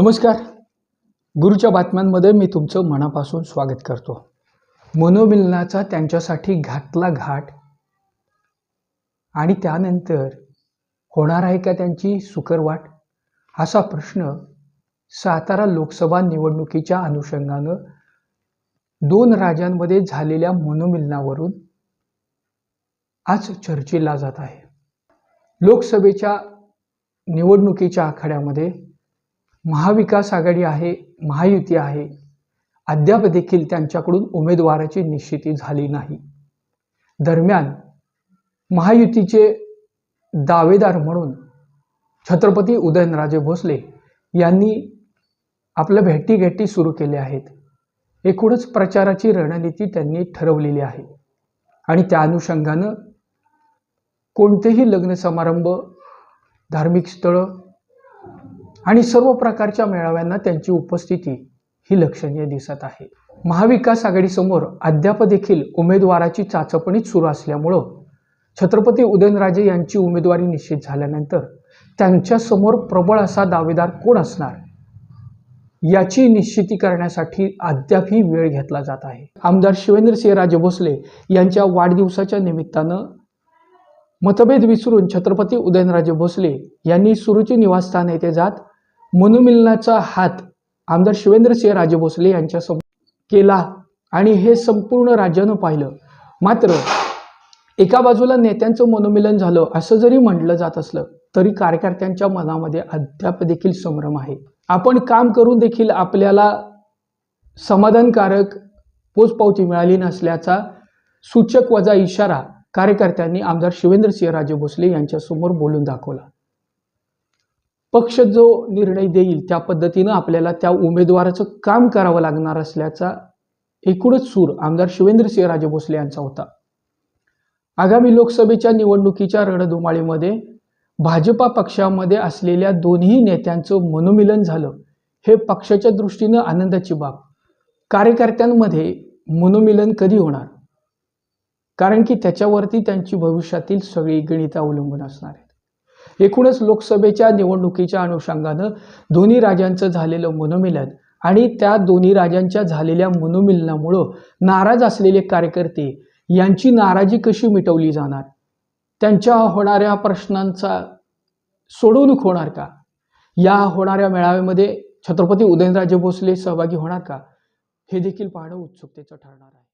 नमस्कार. गुरुच्या बातम्यांमध्ये मी तुमचं मनापासून स्वागत करतो. मनोमिलनाचा त्यांच्यासाठी घातला घाट आणि त्यानंतर होणार आहे का त्यांची सुकरवाट? असा प्रश्न सातारा लोकसभा निवडणुकीच्या अनुषंगानं दोन राज्यांमध्ये झालेल्या मनोमिलनावरून आज चर्चेला जात आहे. लोकसभेच्या निवडणुकीच्या आखाड्यामध्ये महाविकास आघाडी आहे महायुती आहे. अद्याप देखील त्यांच्याकडून उमेदवाराची निश्चिती झाली नाही. दरम्यान महायुतीचे दावेदार म्हणून छत्रपती उदयनराजे भोसले यांनी आपल्या भेटीगाठी सुरू केल्या आहेत. एकूणच प्रचाराची रणनीती त्यांनी ठरवलेली आहे. आणि त्या अनुषंगानं कोणतेही लग्न समारंभ धार्मिक स्थळं आणि सर्व प्रकारच्या मेळाव्यांना त्यांची उपस्थिती ही लक्षणीय दिसत आहे. महाविकास आघाडीसमोर अद्याप देखील उमेदवाराची चाचपणीच सुरू असल्यामुळं छत्रपती उदयनराजे यांची उमेदवारी निश्चित झाल्यानंतर त्यांच्यासमोर प्रबळ असा दावेदार कोण असणार याची निश्चिती करण्यासाठी अद्यापही वेळ घेतला जात आहे. आमदार शिवेंद्रसिंह राजे भोसले यांच्या वाढदिवसाच्या निमित्तानं मतभेद विसरून छत्रपती उदयनराजे भोसले यांनी सुरुची निवासस्थान येथे जात मनोमिलनाचा हात आमदार शिवेंद्रसिंह राजे भोसले यांच्यासमोर केला आणि हे संपूर्ण राज्यानं पाहिलं. मात्र एका बाजूला नेत्यांचं मनोमिलन झालं असं जरी म्हटलं जात असलं तरी कार्यकर्त्यांच्या मनामध्ये अद्याप देखील संभ्रम आहे. आपण काम करून देखील आपल्याला समाधानकारक पोचपावती मिळाली नसल्याचा सूचक वजा इशारा कार्यकर्त्यांनी आमदार शिवेंद्रसिंह राजे भोसले यांच्यासमोर बोलून दाखवला. पक्ष जो निर्णय देईल त्या पद्धतीनं आपल्याला त्या उमेदवाराचं काम करावं लागणार असल्याचा एकूणच सूर आमदार शिवेंद्रसिंह राजे भोसले यांचा होता. आगामी लोकसभेच्या निवडणुकीच्या रणधुमाळीमध्ये भाजपा पक्षामध्ये असलेल्या दोन्ही नेत्यांचं मनोमिलन झालं. हे पक्षाच्या दृष्टीनं आनंदाची बाब. कार्यकर्त्यांमध्ये मनोमिलन कधी होणार? कारण की त्याच्यावरती त्यांची भविष्यातील सगळी गणितं अवलंबून असणार आहे एकूणच लोकसभेच्या निवडणुकीच्या अनुषंगानं दोन्ही राजांचं झालेलं मनोमिलन आणि त्या दोन्ही राजांच्या झालेल्या मनोमिलनामुळं नाराज असलेले कार्यकर्ते यांची नाराजी कशी मिटवली जाणार? त्यांच्या होणाऱ्या प्रश्नांचा सोडवणूक होणार का? या होणाऱ्या मेळाव्यामध्ये छत्रपती उदयनराजे भोसले सहभागी होणार का? हे देखील पाहणं उत्सुकतेचं ठरणार आहे.